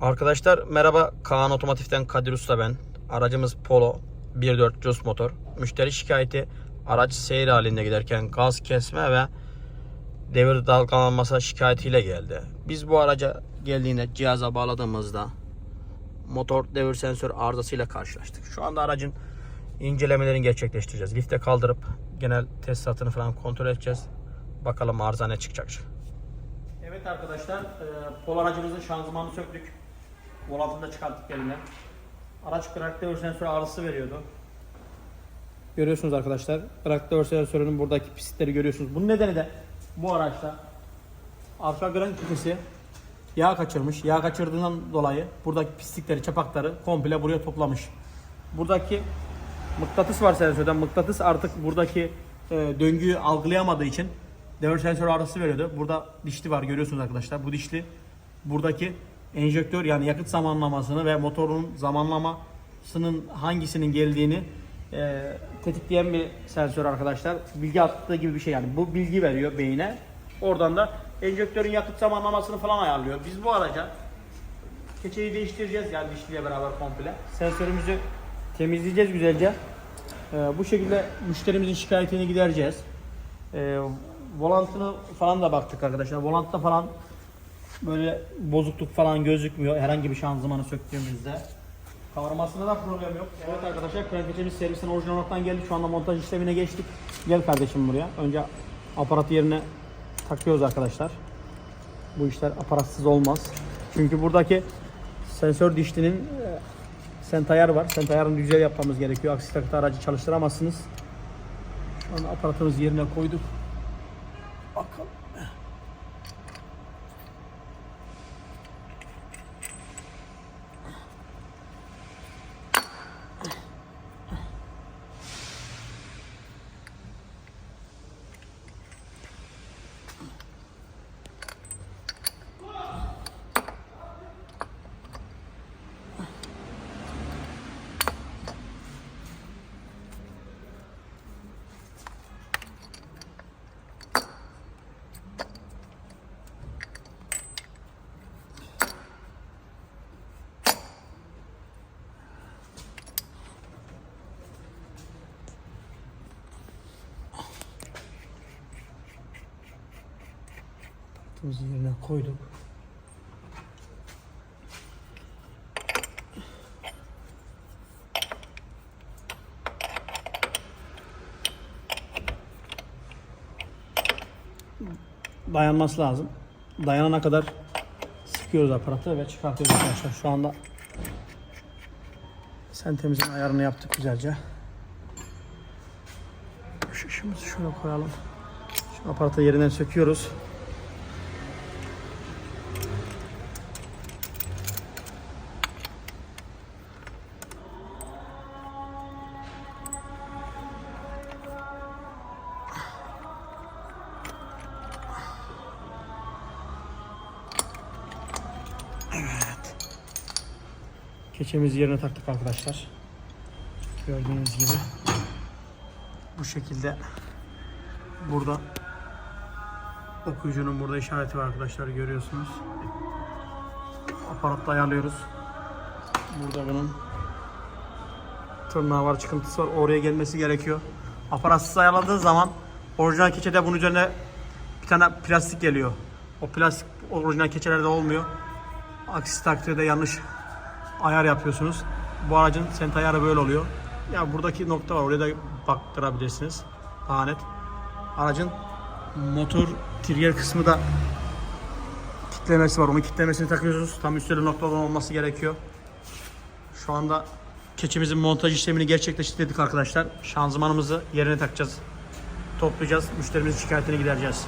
Arkadaşlar merhaba Kaan Otomotiv'den Kadir Usta ben. Aracımız Polo 1.4 Cus motor. Müşteri şikayeti araç seyir halinde giderken gaz kesme ve devir dalgalanması şikayetiyle geldi. Biz bu araca geldiğinde cihaza bağladığımızda motor devir sensör arızasıyla karşılaştık. Şu anda aracın incelemelerini gerçekleştireceğiz. Lifte kaldırıp genel tesisatını falan kontrol edeceğiz. Bakalım arıza ne çıkacak. Evet arkadaşlar, e, Polo aracımızın şanzımanını söktük. Volantını da çıkarttık elinden. Araç traktör sensörü arızası veriyordu. Görüyorsunuz arkadaşlar, traktör sensörünün buradaki pislikleri görüyorsunuz. Bunun nedeni de bu araçta arka gren küpesi yağ kaçırmış. Yağ kaçırdığından dolayı buradaki pislikleri, çapakları komple buraya toplamış. Buradaki mıknatıs var sensörden. Mıknatıs artık buradaki e, döngüyü algılayamadığı için devir sensörü arası veriyordu. Burada dişli var görüyorsunuz arkadaşlar. Bu dişli buradaki enjektör yani yakıt zamanlamasını ve motorun zamanlamasının hangisinin geldiğini e, tetikleyen bir sensör arkadaşlar. Bilgi attığı gibi bir şey yani. Bu bilgi veriyor beyine. Oradan da enjektörün yakıt zamanlamasını falan ayarlıyor. Biz bu araca keçeyi değiştireceğiz yani dişliyle beraber komple. Sensörümüzü temizleyeceğiz güzelce. Ee, bu şekilde müşterimizin şikayetini gidereceğiz. Ee, volantını falan da baktık arkadaşlar. Volantta falan böyle bozukluk falan gözükmüyor herhangi bir şanzımanı söktüğümüzde. Kavramasında da problem yok. Evet arkadaşlar krenkecemiz servisten orijinal olaraktan geldi. Şu anda montaj işlemine geçtik. Gel kardeşim buraya. Önce aparatı yerine takıyoruz arkadaşlar. Bu işler aparatsız olmaz. Çünkü buradaki sensör dişlinin e, sent ayarı var. Sent ayarını güzel yapmamız gerekiyor. Aksi takdirde aracı çalıştıramazsınız. Şu an aparatımızı yerine koyduk. Bakalım. Aparatımızı yerine koyduk. Dayanması lazım. Dayanana kadar sıkıyoruz aparatı ve çıkartıyoruz arkadaşlar. Şu anda sentemizin ayarını yaptık güzelce. Şu ışığımızı şöyle koyalım. Şu aparatı yerinden söküyoruz. Keçemizi yerine taktık arkadaşlar. Gördüğünüz gibi. Bu şekilde burada okuyucunun burada işareti var arkadaşlar görüyorsunuz. Aparatla ayarlıyoruz. Burada bunun tırnağı var, çıkıntısı var. Oraya gelmesi gerekiyor. Aparatsız ayarladığı zaman orijinal keçede bunun üzerine bir tane plastik geliyor. O plastik orijinal keçelerde olmuyor. Aksi takdirde yanlış ayar yapıyorsunuz. Bu aracın sent ayarı böyle oluyor. Ya buradaki nokta var. Oraya da baktırabilirsiniz. Daha net. Aracın motor trigger kısmı da kitlemesi var. Onun kitlemesini takıyorsunuz. Tam üstte noktadan olması gerekiyor. Şu anda keçimizin montaj işlemini gerçekleştirdik arkadaşlar. Şanzımanımızı yerine takacağız. Toplayacağız. Müşterimizin şikayetini gidereceğiz.